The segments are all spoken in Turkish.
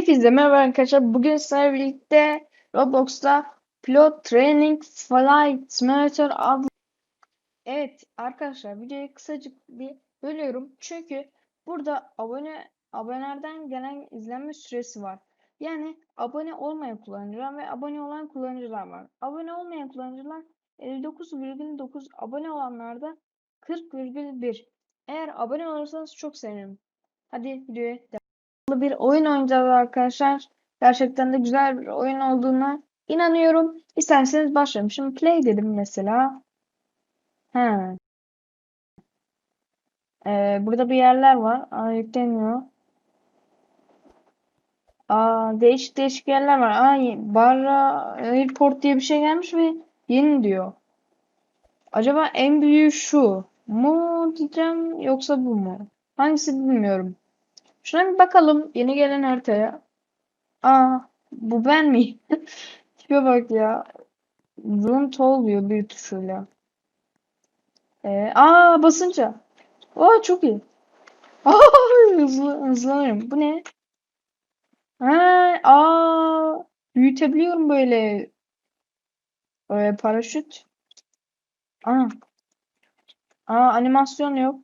Hepinize merhaba arkadaşlar. Bugün sizlerle birlikte Roblox'ta Pilot Training Flight Simulator adlı Evet arkadaşlar videoyu kısacık bir bölüyorum. Çünkü burada abone abonelerden gelen izlenme süresi var. Yani abone olmayan kullanıcılar ve abone olan kullanıcılar var. Abone olmayan kullanıcılar 59,9 abone olanlarda 40,1. Eğer abone olursanız çok sevinirim. Hadi videoya devam bir oyun oynayacağız arkadaşlar. Gerçekten de güzel bir oyun olduğuna inanıyorum. İsterseniz başlayalım. Şimdi play dedim mesela. He. Ee, burada bir yerler var. Aa, yükleniyor. Aa, değişik değişik yerler var. Aa, Barra Airport diye bir şey gelmiş ve yeni diyor. Acaba en büyüğü şu mu diyeceğim yoksa bu mu? Hangisi bilmiyorum. Şuna bir bakalım yeni gelen haritaya. Aa bu ben mi? Tipe bak ya. Zoom oluyor bir tuşuyla. Ee, aa basınca. Aa çok iyi. Aa hızlı hızlanırım. Bu ne? Ha, aa büyütebiliyorum böyle. Ee, paraşüt. Aa. Aa animasyon yok.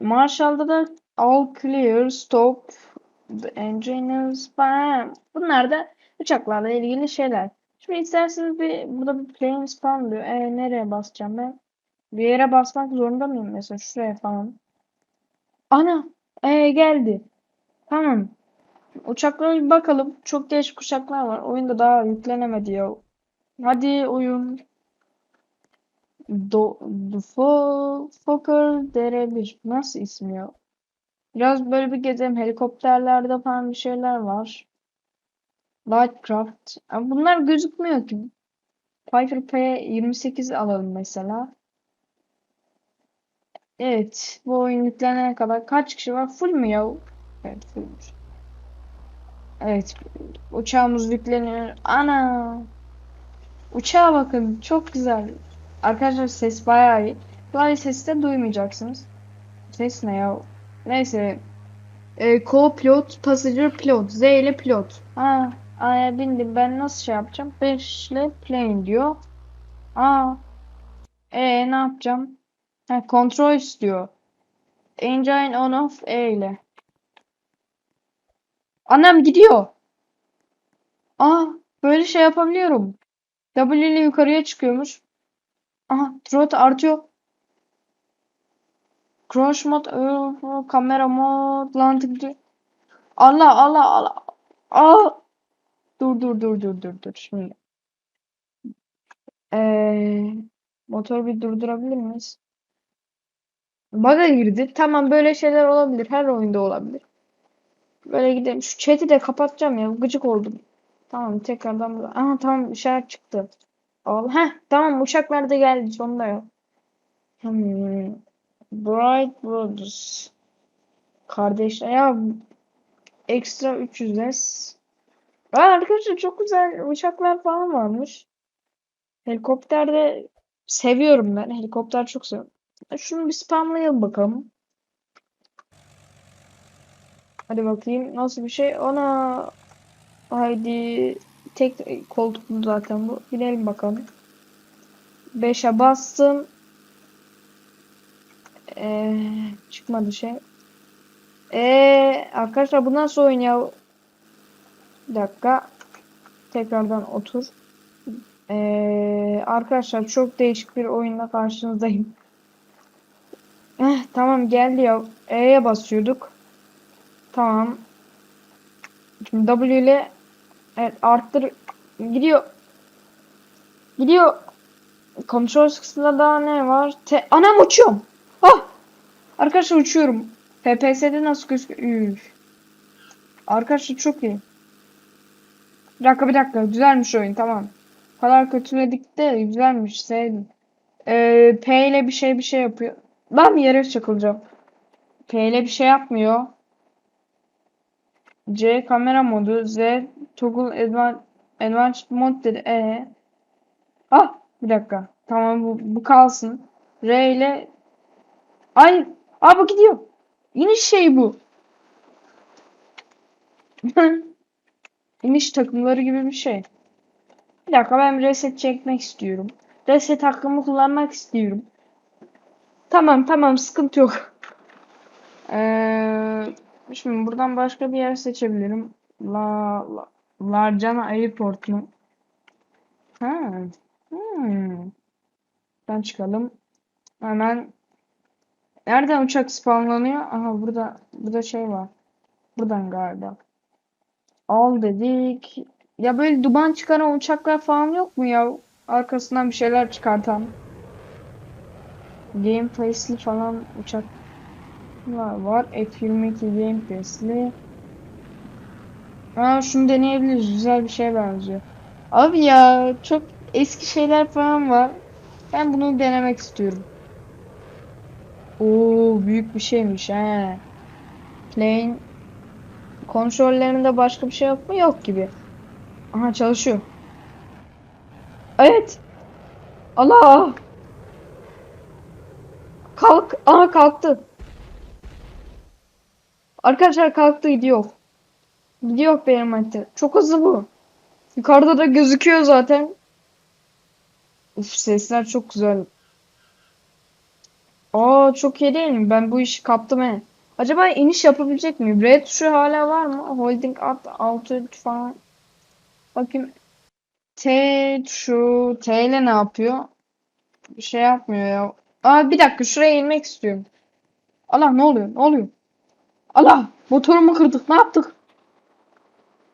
Marshall'da da all clear, stop, the engines, bam. Bunlar da uçaklarla ilgili şeyler. Şimdi isterseniz bir burada bir plane spawn diyor. E, nereye basacağım ben? Bir yere basmak zorunda mıyım mesela şuraya falan? Ana! E, geldi. Tamam. Uçaklara bir bakalım. Çok değişik uçaklar var. Oyunda daha yüklenemedi ya. Hadi oyun. Do, Do Fo- Fokker DR1. Nasıl ismi ya? Biraz böyle bir gezelim. Helikopterlerde falan bir şeyler var. Lightcraft. Ama bunlar gözükmüyor ki. Piper P28 alalım mesela. Evet. Bu oyun yüklenene kadar kaç kişi var? Full mü ya? Evet fullmüş. Evet. Uçağımız yükleniyor. Ana! Uçağa bakın. Çok güzel. Arkadaşlar ses bayağı iyi. Klavye sesi de duymayacaksınız. Ses ne ya? Neyse. E, co-pilot, passenger pilot. Z ile pilot. Ha, aya bindim. Ben nasıl şey yapacağım? 5 ile plane diyor. Aa. E ne yapacağım? Ha, kontrol istiyor. Engine on off E ile. Annem gidiyor. Aa, böyle şey yapabiliyorum. W ile yukarıya çıkıyormuş. Aha, throttle artıyor. Crush mod, kamera mod, lantık. Allah Allah Allah. Aa! Dur dur dur dur dur dur şimdi. Ee, motoru bir durdurabilir miyiz? Bug'a girdi. Tamam böyle şeyler olabilir. Her oyunda olabilir. Böyle gidelim. Şu chat'i de kapatacağım ya. Gıcık oldum. Tamam tekrardan. Aha tamam işaret çıktı. Al. Heh tamam uçaklar da geldi. Sonunda yok. Hmm. Bright Brothers. Kardeşler ya ekstra 300S. Aa, arkadaşlar çok güzel uçaklar falan varmış. Helikopterde seviyorum ben. Helikopter çok seviyorum. Şunu bir spamlayalım bakalım. Hadi bakayım nasıl bir şey. Ona haydi tek koltuklu zaten bu. Gidelim bakalım. 5'e bastım. Ee, çıkmadı şey. Ee, arkadaşlar bu nasıl oyun ya? Bir dakika. Tekrardan otur. Ee, arkadaşlar çok değişik bir oyunla karşınızdayım. Eh, tamam geldi ya. E'ye basıyorduk. Tamam. Şimdi W ile evet, arttır gidiyor. Gidiyor. Kontrol kısmında daha ne var? Te Anam uçuyorum. Ah! Arkadaşlar uçuyorum. FPS'de nasıl gözüküyor? Arkadaşlar çok iyi. Bir dakika bir dakika. Güzelmiş oyun tamam. O kadar kötüledik de güzelmiş. Sevdim. Ee, P ile bir şey bir şey yapıyor. Ben yere çakılacağım. P ile bir şey yapmıyor. C kamera modu. Z toggle advanced, advanced mode dedi. E. Ah bir dakika. Tamam bu, bu kalsın. R ile Ay Aa bu gidiyor. Yine şey bu. iniş takımları gibi bir şey. Bir dakika ben reset çekmek istiyorum. Reset hakkımı kullanmak istiyorum. Tamam tamam sıkıntı yok. Ee, şimdi buradan başka bir yer seçebilirim. La, la Larcana Airport mu? Ha. Hmm. Buradan çıkalım. Hemen Nereden uçak spawnlanıyor? Aha burada burada şey var. Buradan galiba. Al dedik. Ya böyle duman çıkaran uçaklar falan yok mu ya? Arkasından bir şeyler çıkartan. Game Pass'li falan uçak var. var. F22 Game Pass'li. Aa şunu deneyebiliriz. Güzel bir şeye benziyor. Abi ya çok eski şeyler falan var. Ben bunu denemek istiyorum. Oo büyük bir şeymiş he. Plane kontrollerinde başka bir şey yok mu? Yok gibi. Aha çalışıyor. Evet. Allah. Kalk. Aha kalktı. Arkadaşlar kalktı gidiyor. Gidiyor benim harita. Çok hızlı bu. Yukarıda da gözüküyor zaten. Uf sesler çok güzel. Aa çok iyi değil mi? Ben bu işi kaptım he. Acaba iniş yapabilecek miyim? R tuşu hala var mı? Holding up, auto falan. Bakayım. T tuşu. T ile ne yapıyor? Bir şey yapmıyor ya. Aa bir dakika şuraya inmek istiyorum. Allah ne oluyor? Ne oluyor? Allah motorumu kırdık. Ne yaptık?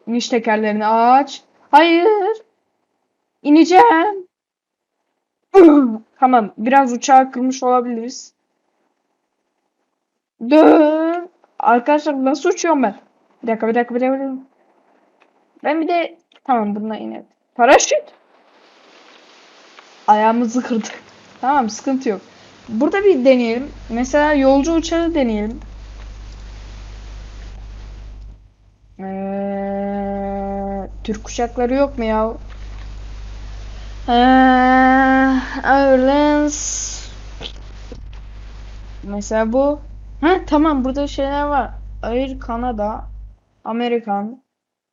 İniş tekerlerini aç. Hayır. İneceğim. Tamam. Biraz uçağı kırmış olabiliriz. Dön. Arkadaşlar nasıl uçuyorum ben? Bir dakika bir dakika. bir dakika. Ben bir de tamam bununla inelim. Paraşüt. Ayağımızı kırdık. Tamam sıkıntı yok. Burada bir deneyelim. Mesela yolcu uçağı deneyelim. Ee, Türk uçakları yok mu ya? Ee, Airlines. Mesela bu. Ha tamam burada şeyler var. Air Canada, Amerikan,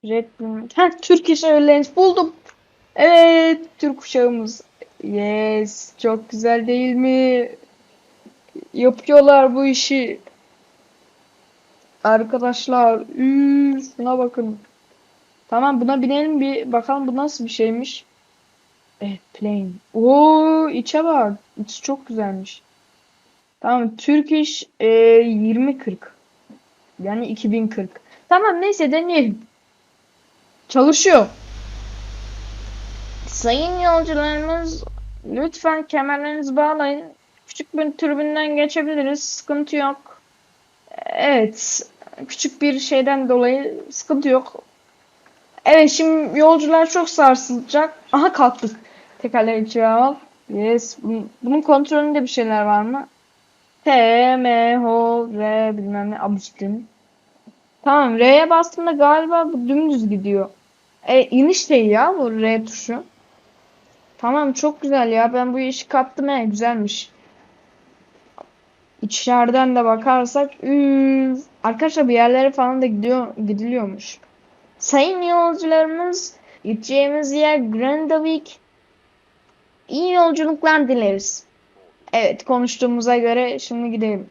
Red Bull. Ha Turkish Airlines buldum. Evet Türk uçağımız. Yes çok güzel değil mi? Yapıyorlar bu işi. Arkadaşlar üf, şuna bakın. Tamam buna binelim bir bakalım bu nasıl bir şeymiş. Evet plane. Oo içe bak. İçi çok güzelmiş. Tamam Turkish e, 2040. Yani 2040. Tamam neyse deneyelim. Çalışıyor. Sayın yolcularımız lütfen kemerlerinizi bağlayın. Küçük bir tribünden geçebiliriz. Sıkıntı yok. Evet. Küçük bir şeyden dolayı sıkıntı yok. Evet şimdi yolcular çok sarsılacak. Aha kalktık. Tekerleri içeri al. Yes. Bunun, kontrolünde bir şeyler var mı? T, M, H, R bilmem ne abustin. Tamam R'ye bastığımda galiba bu dümdüz gidiyor. E iniş değil ya bu R tuşu. Tamam çok güzel ya. Ben bu işi kaptım he. Güzelmiş. İçeriden de bakarsak üf. Arkadaşlar bir yerlere falan da gidiyor, gidiliyormuş. Sayın yolcularımız gideceğimiz yer Grandavik. İyi yolculuklar dileriz. Evet konuştuğumuza göre şimdi gidelim.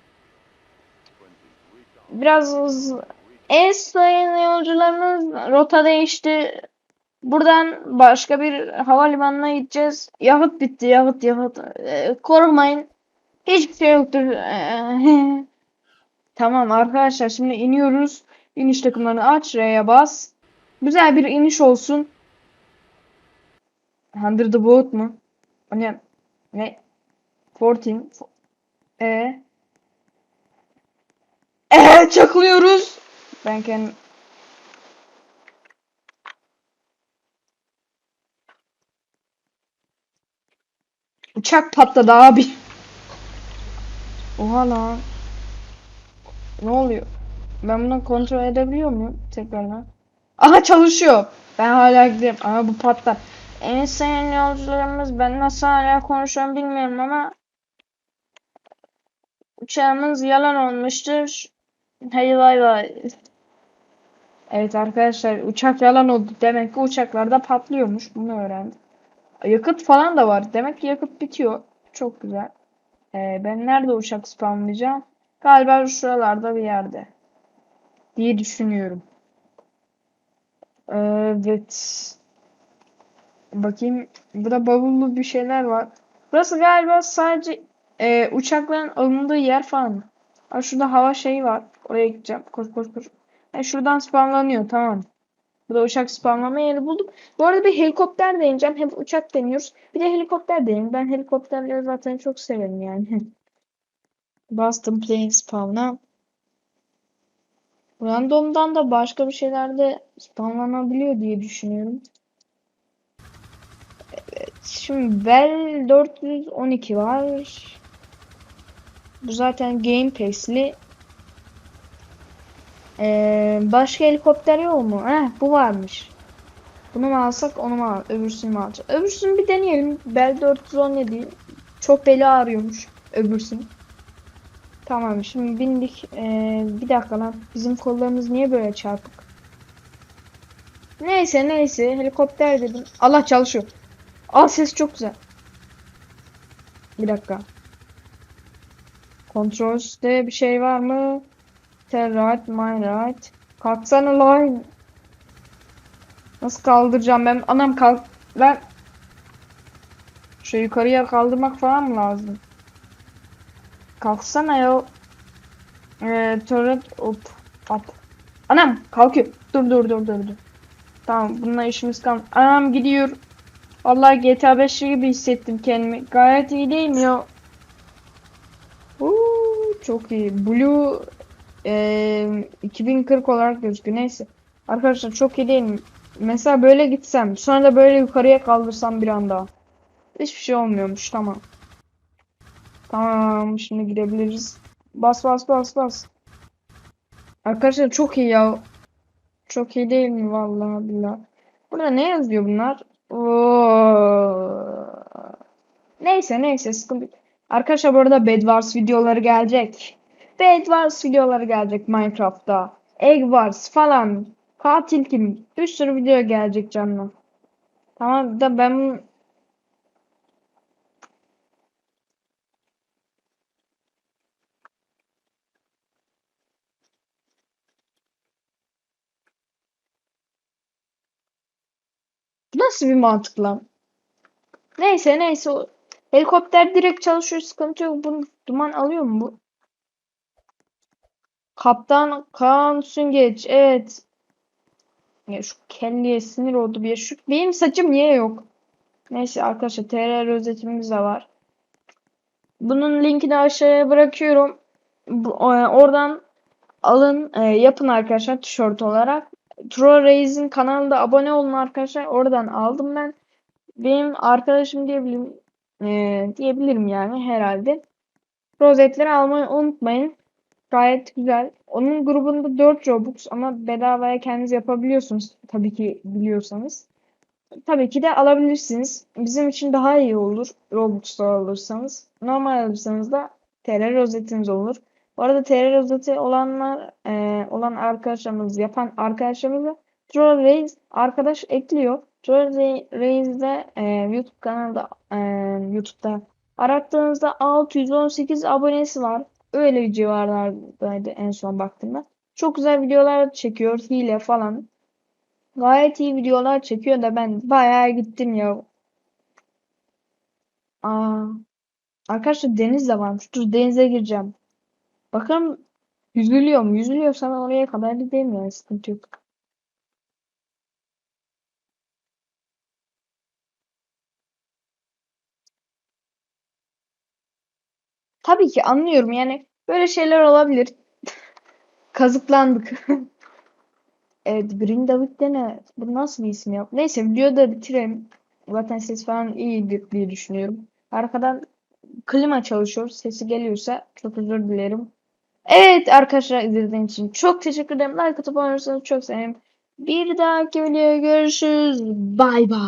Biraz hızlı. Evet sayın yolcularımız rota değişti. Buradan başka bir havalimanına gideceğiz. Yakıt bitti yakıt yakıt. Ee, korkmayın. Hiçbir şey yoktur. Ee, tamam arkadaşlar şimdi iniyoruz. İniş takımlarını aç. R'ye bas. Güzel bir iniş olsun. The boat mu? Ne? Ne? 14. E. E çakılıyoruz. Ben kendim Uçak patladı abi. Oha lan. Ne oluyor? Ben bunu kontrol edebiliyor muyum tekrardan? Aha çalışıyor. Ben hala gidiyorum ama bu patlar. En sayın yolcularımız ben nasıl hala konuşuyorum bilmiyorum ama uçağımız yalan olmuştur. Hadi bay bay. Evet arkadaşlar uçak yalan oldu. Demek ki uçaklarda patlıyormuş. Bunu öğrendim. Yakıt falan da var. Demek ki yakıt bitiyor. Çok güzel. Ee, ben nerede uçak spamlayacağım? Galiba şuralarda bir yerde. Diye düşünüyorum. Evet. Bakayım. Burada bavullu bir şeyler var. Burası galiba sadece e, uçakların alındığı yer falan. Ha, şurada hava şeyi var. Oraya gideceğim. Koş koş koş. Ha, şuradan spamlanıyor. Tamam. Burada uçak spamlama yeri buldum. Bu arada bir helikopter deneyeceğim. Hem uçak deniyoruz. Bir de helikopter deneyim. Ben helikopterleri zaten çok severim yani. Bastım plane spawn'a. Random'dan da başka bir şeyler de spawnlanabiliyor diye düşünüyorum. Şimdi Bell 412 var. Bu zaten Game Pass'li. Ee, başka helikopter yok mu? Heh, bu varmış. Bunu mu alsak onu mu al? Öbürsünü mü alacağız? Öbürsünü bir deneyelim. Bell 417 çok beli ağrıyormuş öbürsünü. Tamam şimdi bindik. Ee, bir dakika lan. Bizim kollarımız niye böyle çarpık? Neyse neyse helikopter dedim. Allah çalışıyor. Aa ses çok güzel. Bir dakika. Controls'te bir şey var mı? Tell right, my right. Kalksana line. Nasıl kaldıracağım ben? Anam kalk. Ben şu yukarıya kaldırmak falan mı lazım? Kalksana ya. Ee, turret hop hop. Anam kalkıyor. Dur dur dur dur dur. Tamam bununla işimiz kalmadı. Anam gidiyor. Vallahi GTA 5 gibi hissettim kendimi. Gayet iyi değil mi ya? Uuu, çok iyi. Blue eee 2040 olarak gözüküyor. Neyse. Arkadaşlar çok iyi değil mi? Mesela böyle gitsem. Sonra da böyle yukarıya kaldırsam bir anda. Hiçbir şey olmuyormuş. Tamam. Tamam. Şimdi gidebiliriz. Bas bas bas bas. Arkadaşlar çok iyi ya. Çok iyi değil mi? Vallahi billahi. Burada ne yazıyor bunlar? Neyse neyse sıkıntı. Arkadaşlar bu arada Bed Wars videoları gelecek. Bed Wars videoları gelecek Minecraft'ta. Egg Wars falan. Katil kim? Bir sürü video gelecek canım. Tamam da ben nasıl bir mantık lan? Neyse neyse. Helikopter direkt çalışıyor sıkıntı yok. Bunu duman alıyor mu bu? Kaptan Kaan Süngeç. Evet. Ya şu kelleye sinir oldu bir. Şu benim saçım niye yok? Neyse arkadaşlar TR rozetimiz de var. Bunun linkini aşağıya bırakıyorum. E, oradan alın e, yapın arkadaşlar tişört olarak. Troll Reis'in kanalında abone olun arkadaşlar. Oradan aldım ben. Benim arkadaşım diyebilirim. e, diyebilirim yani herhalde. Rozetleri almayı unutmayın. Gayet güzel. Onun grubunda 4 Robux ama bedavaya kendiniz yapabiliyorsunuz. Tabii ki biliyorsanız. Tabii ki de alabilirsiniz. Bizim için daha iyi olur Robux'ta alırsanız. Normal alırsanız da TR rozetiniz olur. Bu arada TR rozeti olanlar e, olan arkadaşlarımız yapan arkadaşlarımızı Troll Reis arkadaş ekliyor. Troll Re- Reis de e, YouTube kanalda e, YouTube'da arattığınızda 618 abonesi var. Öyle civarlardaydı en son baktığımda. Çok güzel videolar çekiyor. Hile falan. Gayet iyi videolar çekiyor da ben bayağı gittim ya. Aa, arkadaşlar deniz de varmış. Dur denize gireceğim. Bakalım yüzülüyor mu? Yüzülüyorsa ben oraya kadar gideyim yani sıkıntı yok. Tabii ki anlıyorum yani böyle şeyler olabilir. Kazıklandık. Evet, Brindavik de ne? Bu nasıl bir isim ya? Neyse videoyu da bitirelim. Zaten ses falan iyidir diye düşünüyorum. Arkadan klima çalışıyor. Sesi geliyorsa çok özür dilerim. Evet arkadaşlar izlediğiniz için çok teşekkür ederim. Like atıp olursanız çok sevinirim. Bir dahaki videoya görüşürüz. Bay bay.